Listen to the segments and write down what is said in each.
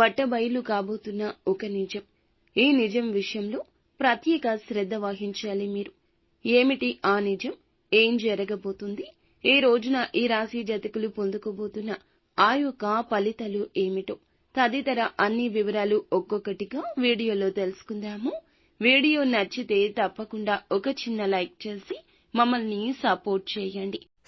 బట్టబయలు కాబోతున్న ఒక నిజం. ఈ నిజం విషయంలో ప్రత్యేక శ్రద్ధ వహించాలి మీరు. ఏమిటి ఆ నిజం? ఏం జరగబోతుంది? ఈ రోజున ఈ రాశి జతకులు పొందుకోబోతున్న ఆ యొక్క ఫలితాలు ఏమిటో తదితర అన్ని వివరాలు ఒక్కొక్కటిగా వీడియోలో తెలుసుకుందాము. వీడియో నచ్చితే తప్పకుండా ఒక చిన్న లైక్ చేసి మమ్మల్ని సపోర్ట్ చేయండి.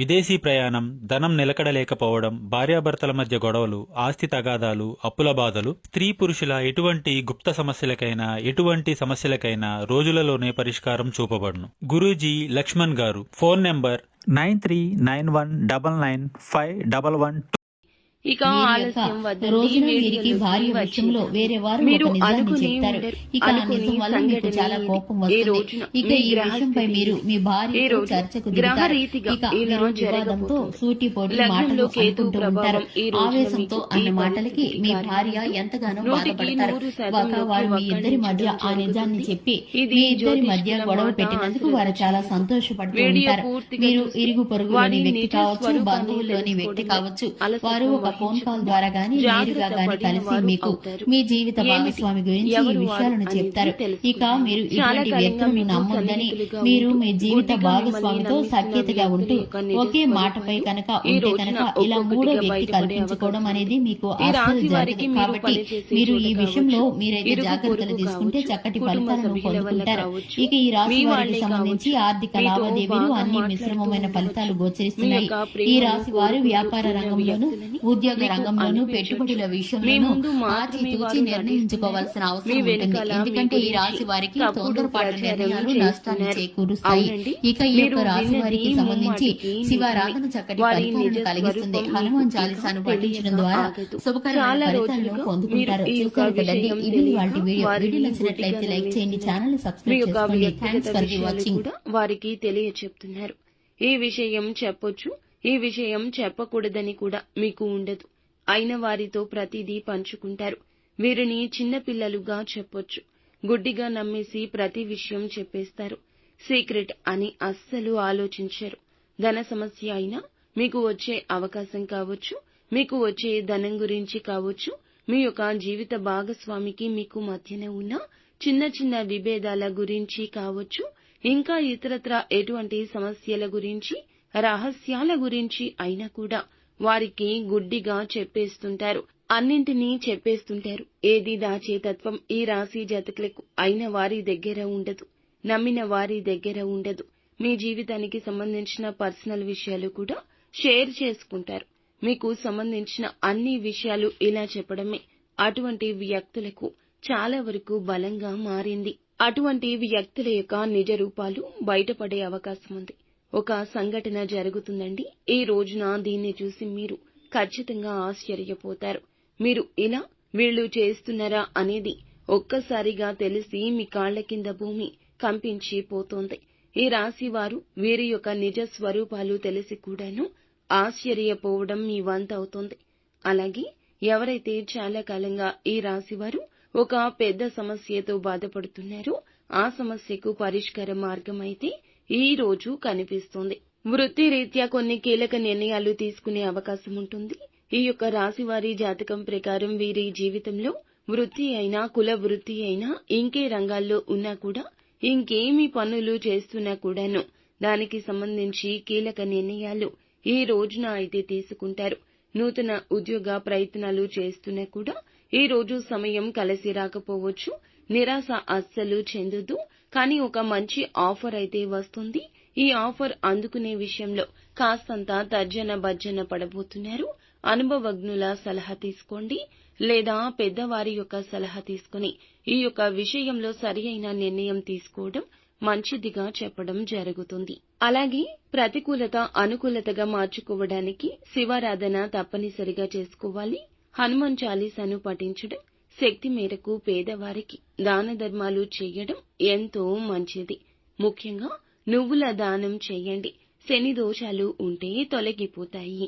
విదేశీ ప్రయాణం ధనం నిలకడలేకపోవడం భార్యాభర్తల మధ్య గొడవలు ఆస్తి తగాదాలు అప్పుల బాధలు స్త్రీ పురుషుల ఎటువంటి గుప్త సమస్యలకైనా ఎటువంటి సమస్యలకైనా రోజులలోనే పరిష్కారం చూపబడును. గురూజీ లక్ష్మణ్ గారు phone number nine three nine one double nine five double one ఇక ఆలస్యం రోజున వీరికి భార్య. విషయంలో వేరే వారు మీరు ఒక నిజాన్ని చెప్తారు. ఇక ఆ నిజం వల్ల మీకు చాలా. కోపం వస్తుంది ఇక ఈ విషయంపై మీరు మీ రోజు చర్చకు దిగుతారు ఇక మీరు వివాదంతో మాటలు అనుకుంటూ ఉంటారు ఆవేశంతో అన్న మాటలకి మీ భార్య ఎంతగానో బాధపడతారు ఒక వారు మీ ఇద్దరి మధ్య ఆ. నిజాన్ని చెప్పి మీ ఇద్దరి మధ్య గొడవ పెట్టినందుకు వారు. చాలా సంతోషపడుతూ ఉంటారు మీరు ఇరుగు పొరుగులోని వ్యక్తి కావచ్చు బంధువుల్లోని వ్యక్తి కావచ్చు వారు ఒక ఫోన్ కాల్ ద్వారా గాని నేరుగా గాని కలిసి మీకు. మీ జీవిత? భాగస్వామి గురించి ఈ విషయాలను చెప్తారు. ఇక మీరు కాలంగా వ్యక్తులను నమ్మొద్దని మీరు మీ జీవిత భాగస్వామితో సఖ్యతగా ఉంటూ ఒకే మాటపై కనుక ఉంటే కనుక ఇలా మూడో వ్యక్తి కల్పించుకోవడం అనేది మీకు వారికి జరగదు. కాబట్టి మీరు ఈ విషయంలో మీరైతే జాగ్రత్తలు తీసుకుంటే చక్కటి ఫలితాలను పొందుకుంటారు. ఇక ఈ రాశి వారికి సంబంధించి ఆర్థిక లావాదేవీలు అన్ని మిశ్రమమైన. ఫలితాలు గోచరిస్తున్నాయి. ఈ రాశి వారు వ్యాపార రంగంలోను ఉద్యోగ రంగంలోను. పెట్టుబడుల విషయంలోనూ ఆచితూచి నిర్ణయించుకోవాల్సిన. అవసరం ఉంటుంది ఎందుకంటే ఈ రాశి వారికి తొందరపాటు నిర్ణయాలు నష్టాన్ని. చేకూరుస్తాయి. ఇక ఈ యొక్క రాశి వారికి సంబంధించి శివారాధన. చక్కటి ఫలితాలను కలిగిస్తుంది హనుమాన్ చాలీసాను పఠించడం ద్వారా. శుభకరమైన ఫలితాలను పొందుకుంటారు చూసారు కదండి ఇది వాటి వీడియో వీడియో నచ్చినట్లయితే లైక్ చేయండి ఛానల్ సబ్స్క్రైబ్ చేసుకోండి థ్యాంక్స్ ఫర్ వాచింగ్ వారికి తెలియచెప్తున్నారు ఈ విషయం చెప్పొచ్చు ఈ విషయం చెప్పకూడదని కూడా మీకు ఉండదు. అయిన వారితో ప్రతిదీ పంచుకుంటారు. వీరిని చిన్నపిల్లలుగా చెప్పొచ్చు. గుడ్డిగా నమ్మేసి ప్రతి విషయం చెప్పేస్తారు. సీక్రెట్ అని అస్సలు ఆలోచించరు. ధన సమస్య అయినా మీకు వచ్చే అవకాశం కావచ్చు మీకు వచ్చే ధనం గురించి కావచ్చు మీ యొక్క జీవిత భాగస్వామికి మీకు మధ్యన ఉన్న చిన్న చిన్న విభేదాల గురించి కావచ్చు ఇంకా ఇతరత్ర ఎటువంటి సమస్యల గురించి రహస్యాల గురించి అయినా కూడా వారికి గుడ్డిగా చెప్పేస్తుంటారు. అన్నింటినీ చెప్పేస్తుంటారు. ఏది దాచే తత్వం ఈ రాశి జాతకులకు అయిన వారి దగ్గర ఉండదు. నమ్మిన వారి దగ్గర ఉండదు. మీ జీవితానికి సంబంధించిన పర్సనల్ విషయాలు కూడా షేర్ చేసుకుంటారు. మీకు సంబంధించిన అన్ని విషయాలు ఇలా చెప్పడమే. అటువంటి వ్యక్తులకు చాలా వరకు బలంగా మారింది. అటువంటి వ్యక్తుల యొక్క నిజ రూపాలు బయటపడే అవకాశం ఉంది. ఒక సంఘటన జరుగుతుందండి. ఈ రోజున దీన్ని చూసి మీరు ఖచ్చితంగా ఆశ్చర్యపోతారు. మీరు ఇలా వీళ్ళు చేస్తున్నారా అనేది ఒక్కసారిగా తెలిసి మీ కాళ్ళ కింద భూమి కంపించి పోతోంది. ఈ రాశి వారు వీరి యొక్క నిజ స్వరూపాలు తెలిసి కూడాను ఆశ్చర్యపోవడం మీ వంత అవుతోంది. అలాగే ఎవరైతే చాలా కాలంగా ఈ రాశి వారు ఒక పెద్ద సమస్యతో బాధపడుతున్నారో ఆ సమస్యకు పరిష్కార మార్గం అయితే ఈ రోజు కనిపిస్తుంది. వృత్తి రీత్యా కొన్ని కీలక నిర్ణయాలు తీసుకునే అవకాశం ఉంటుంది. ఈ యొక్క రాశి వారి జాతకం ప్రకారం వీరి జీవితంలో వృత్తి అయినా కుల వృత్తి అయినా ఇంకే రంగాల్లో ఉన్నా కూడా ఇంకేమి పనులు చేస్తున్నా కూడాను దానికి సంబంధించి కీలక నిర్ణయాలు ఈ రోజున అయితే తీసుకుంటారు. నూతన ఉద్యోగ ప్రయత్నాలు చేస్తున్నా కూడా ఈ రోజు సమయం కలిసి రాకపోవచ్చు. నిరాశ అస్సలు చెందొద్దు. కానీ ఒక మంచి ఆఫర్ అయితే వస్తుంది. ఈ ఆఫర్ అందుకునే విషయంలో కాస్తంత తర్జన భర్జన పడబోతున్నారు. అనుభవజ్ఞుల సలహా తీసుకోండి. లేదా పెద్దవారి యొక్క సలహా తీసుకుని ఈ యొక్క విషయంలో సరి అయిన నిర్ణయం తీసుకోవడం మంచిదిగా చెప్పడం జరుగుతుంది. అలాగే ప్రతికూలత అనుకూలతగా మార్చుకోవడానికి శివారాధన తప్పనిసరిగా చేసుకోవాలి. హనుమాన్ చాలీసాను పఠించడం శక్తి మేరకు పేదవారికి దాన ధర్మాలు చేయడం ఎంతో మంచిది. ముఖ్యంగా నువ్వుల దానం చేయండి. శని దోషాలు ఉంటే తొలగిపోతాయి.